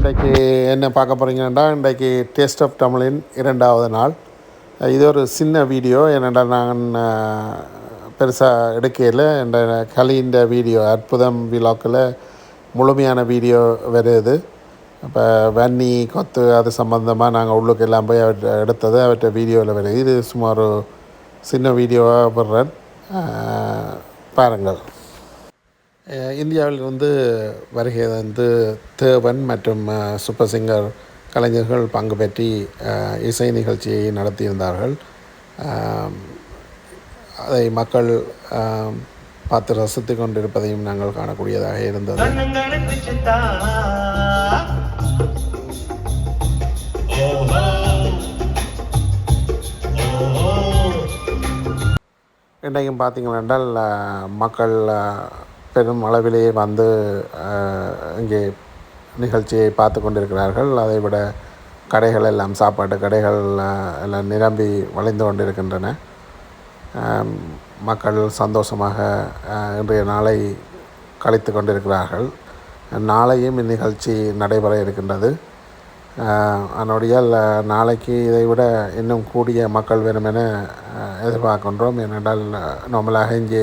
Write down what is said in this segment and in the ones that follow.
இன்றைக்கு என்ன பார்க்க போகிறீங்கன்னா இன்றைக்கு டேஸ்ட் ஆஃப் தமிழின் இரண்டாவது நாள். இது ஒரு சின்ன வீடியோ என்னடா நான் பெருசாக எடுக்கையில் இந்த கலியின் வீடியோ அற்புதம் விழாக்கில் முழுமையான வீடியோ வருது இப்போ வன்னி கொத்து அது சம்மந்தமாக நாங்கள் உள்ளுக்கு எல்லாம் போய் அவற்றை எடுத்தது அவற்றை வீடியோவில் வருது இது சுமார் சின்ன வீடியோவாக போடுறேன் பாருங்கள். இந்தியாவிலிருந்து வருகை வந்து தேவன் மற்றும் சூப்பர் சிங்கர் கலைஞர்கள் பங்கு பெற்றி இசை நிகழ்ச்சியை நடத்தியிருந்தார்கள். அதை மக்கள் பார்த்து ரசித்து கொண்டிருப்பதையும் நாங்கள் காணக்கூடியதாக இருந்தது. இன்றைக்கும் பார்த்தீங்கன்னா என்றால் மக்கள் பெரும் அளவிலே வந்து இங்கே நிகழ்ச்சியை பார்த்து கொண்டிருக்கிறார்கள். அதை விட கடைகள் எல்லாம் சாப்பாட்டு கடைகள் எல்லாம் நிரம்பி வளைந்து கொண்டிருக்கின்றன. மக்கள் சந்தோஷமாக இன்றைய நாளை கழித்து கொண்டிருக்கிறார்கள். நாளையும் இந்நிகழ்ச்சி நடைபெற இருக்கின்றது. அதனுடைய அதனுடையால் நாளைக்கு இதை விட இன்னும் கூடிய மக்கள் வேணும் என எதிர்பார்க்கின்றோம். ஏனென்றால் நம்மளாக இங்கே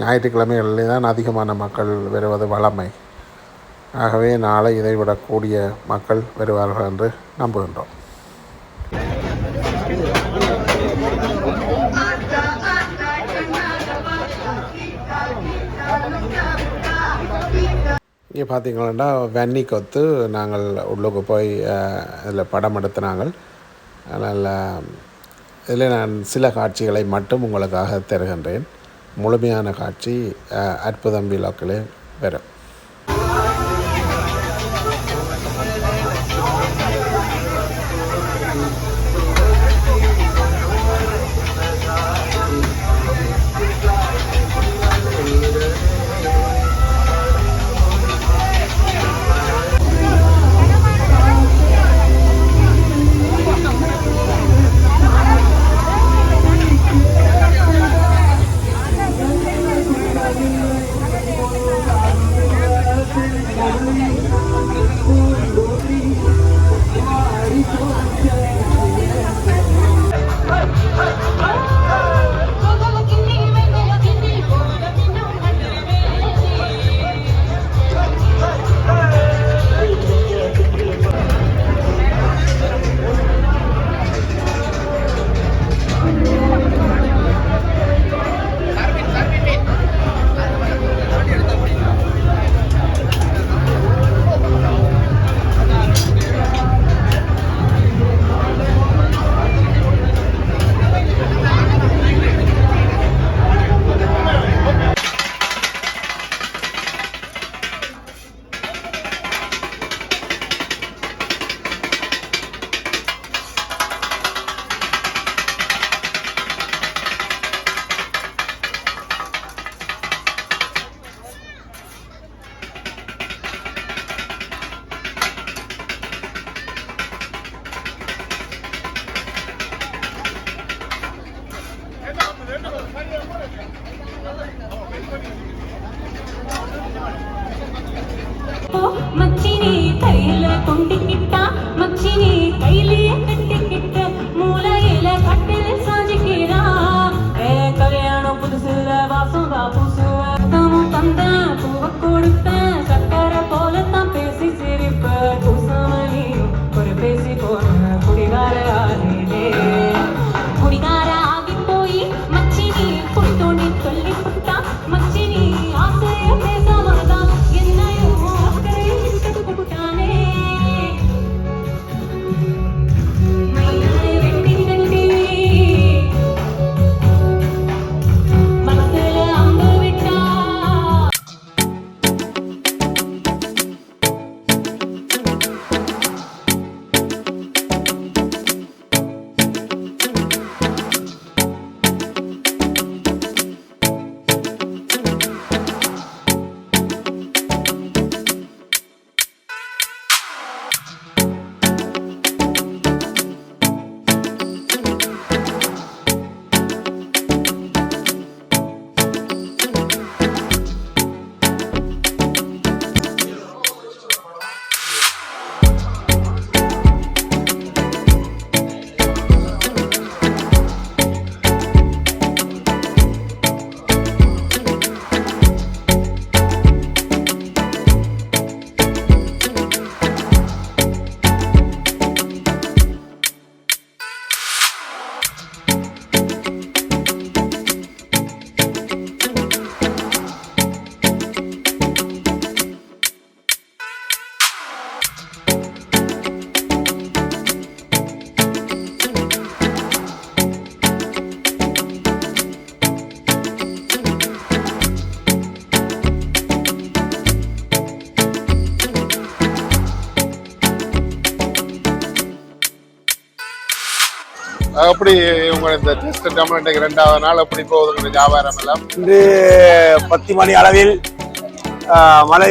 ஞாயிற்றுக்கிழமைகளில் தான் அதிகமான மக்கள் வருவது வழமை. ஆகவே நாளை இதை கூடிய மக்கள் வருவார்கள் என்று நம்புகின்றோம். இங்கே பார்த்தீங்கன்னா வன்னி கொத்து நாங்கள் உள்ளுக்கு போய் இதில் படம் எடுத்தினாங்க அதனால் இதில் நான் சில காட்சிகளை மட்டும் உங்களுக்காக தருகின்றேன். முழுமையான காட்சி அற்புதம் விழாக்களே பெறும். கையில எப்படி உங்க இந்த டெஸ்ட் இன்றைக்கு ரெண்டாவது நாள் எப்படி போகுது வியாபாரம் எல்லாம். இன்று பத்து மணி அளவில் மழை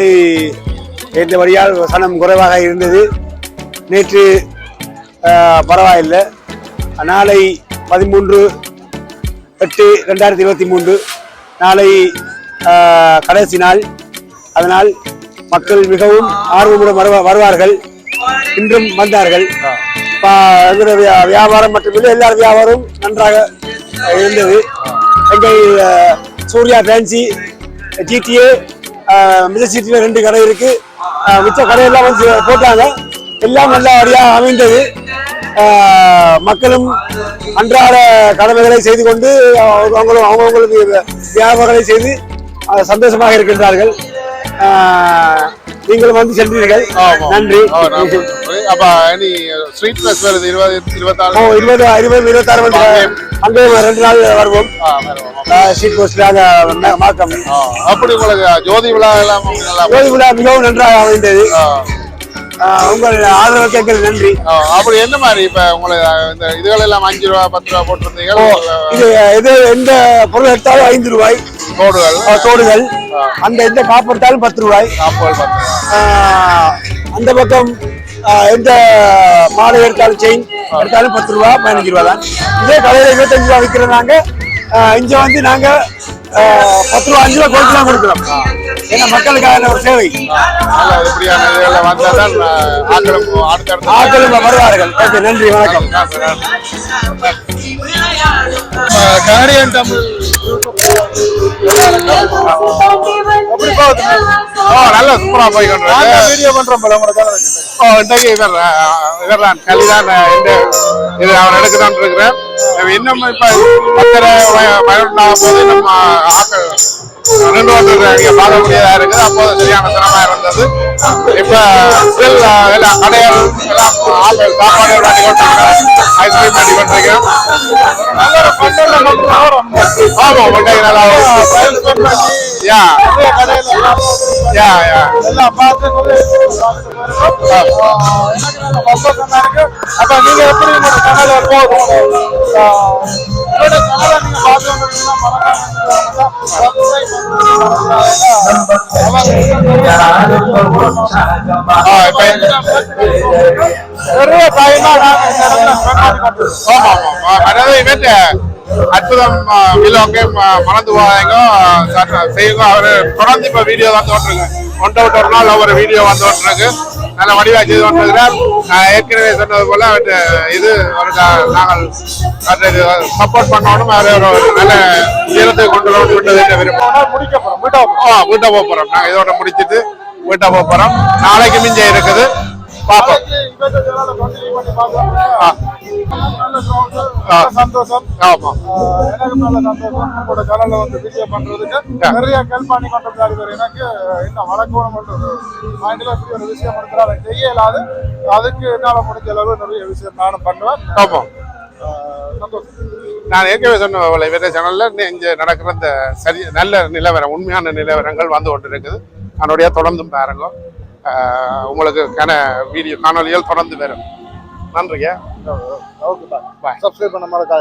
ஏற்றபடியால் சனம் குறைவாக இருந்தது. நேற்று பரவாயில்லை. நாளை பதிமூன்று எட்டு ரெண்டாயிரத்தி இருபத்தி மூன்று. நாளை கடைசி நாள். அதனால் மக்கள் மிகவும் ஆர்வமுடன் வருவா வருவார்கள். இன்றும் வந்தார்கள். எங்களுடைய வியா- வியாபாரம் மட்டுமில்லை எல்லார் வியாபாரம் நன்றாக இருந்தது. எங்கள் சூர்யா ஃபேன்சி ஜிடிஏ மித சிட்டியில் ரெண்டு கடை இருக்கு. மிச்ச கடையெல்லாம் வந்து போட்டாங்க. எல்லாம் நல்லபடியாக அமைந்தது. மக்களும் அன்றாட கடமைகளை செய்து கொண்டு அவங்க- அவங்களும் அவங்கவுங்களுக்கு வியாபாரங்களை செய்து சந்தோஷமாக இருக்கின்றார்கள். நீங்களும் வந்து சென்றீர்கள். நன்றி. ஆ, நன்றி. அப்ப இனி ஸ்ட்ரீட் பிளஸ் வருது இருபது இருபது இருபது இருபத்தாறு வந்து அங்கே ரெண்டு நாள் வருவோம். சீட் போஸ்ட்ல ஆ, அப்படி உங்களுக்கு ஜோதி விழா எல்லாம் நல்லா கோயில் விழா மிகவும் நன்றாக அமைந்தது. உங்கள் ஆதரவுக்கு எங்களுக்கு நன்றி. அப்படி என்ன மாதிரி இப்ப உங்களுக்கு இந்த இதுகள் எல்லாம் அஞ்சு ரூபா பத்து ரூபா போட்டிருந்தீங்க இது எது எந்த பொருள் எடுத்தாலும் ஐந்து ரூபாய். கோடுகள் ஆஹ் தோடுகள். அந்த எந்த காப்பு எடுத்தாலும் பத்து ரூபாய். பத்து ஆஹ் அந்த பக்கம் எந்த மாலை எடுத்தாலும் செயின் எடுத்தாலும் பத்து ரூபா பதினஞ்சு ரூபா தான். இதே கடையில் இருபத்தஞ்சு ரூபா ஆஹ் இங்க வந்து நாங்க ஆஹ் பத்து ரூபா அஞ்சு ரூபா கொடுத்து தான் கொடுக்குறோம். ஏன்னா மக்களுக்கான ஒரு சேவை. நல்ல இப்படியான இதுகளில் வந்தால் தான் ஆக்கிரம் அடுத்தடுத்த ஆட்களும் வருவார்கள். ஓகே நன்றி வணக்கம். கனடியன் தமிழ். நல்ல சூப்பரா போய் வீடியோ பண்றோம் போல ஓ இன்றைக்கு இவர் இவர் தான் கலிதான் இந்த இது அவர் எடுக்கதான் இருக்கிறேன் இன்னும் இப்ப பத்தரை பதினொன்றாம் போது நம்ம ஆக்கள் ரெண்டு நீங்க பார்க்க முடியாதா இருக்குது. அப்போது சரியான சிரமமா இருந்தது. இப்ப ஸ்டில் எல்லாம் கடைகள் எல்லாம் ஆக்கள் சாப்பாடு ஐஸ்கிரீம் நல்லா யா. யா யா எல்லாம் பார்த்து அப்ப நீங்க எப்படி உங்களோட சேனல் போகும் உங்களோட சேனலை நீங்க பார்த்து. ஆமா ஆமா. இவன் அற்புதம் விலோங்க மறந்து போவாங்க செய்யுங்க. அவரு தொடர்ந்து இப்ப வீடியோ வந்து விட்டுருங்க ஒன்றை விட்டு ஒரு நாள் ஒவ்வொரு வீடியோ வந்து விட்டுருக்கு நல்ல வடிவா செய்து நான் ஏற்கனவே சொன்னது போல இது ஒரு நாங்கள் சப்போர்ட் பண்ணணும் அவர் ஒரு நல்ல உயரத்தை கொண்டு வரணும் விட்டது விருப்பம் ஆனா முடிக்க போறோம். வீட்டா நாங்கள் இதோட முடிச்சிட்டு வீட்டை போக போறோம். நாளைக்கு மிஞ்ச இருக்குது. பார்ப்போம் சந்தோஷம் ஆமா. எனக்கு நல்ல சந்தோஷம். உங்களோட சேனல்ல வந்து வீடியோ பண்றதுக்கு நிறைய ஹெல்ப் பண்ணி கொண்டிருந்தாரு எனக்கு என்ன வழக்கம் மைண்ட்ல இப்படி ஒரு விஷயம் இருக்கிறா அதை செய்ய இயலாது அதுக்கு என்னால முடிஞ்ச அளவு நிறைய விஷயம் நானும் பண்ணுவேன். ஆமா. நான் ஏற்கனவே சொன்ன இவர சேனல்ல இங்க நடக்கிற இந்த சரி நல்ல நிலவரம் உண்மையான நிலவரங்கள் வந்து கொண்டு இருக்குது அதனுடைய தொடர்ந்தும் பாருங்க. உங்களுக்கு கன வீடியோ காணொலிகள் தொடர்ந்து வரும். நன்றிங்க. Okay bye. சப்ஸ்கிரைப் பண்ண மாதிரி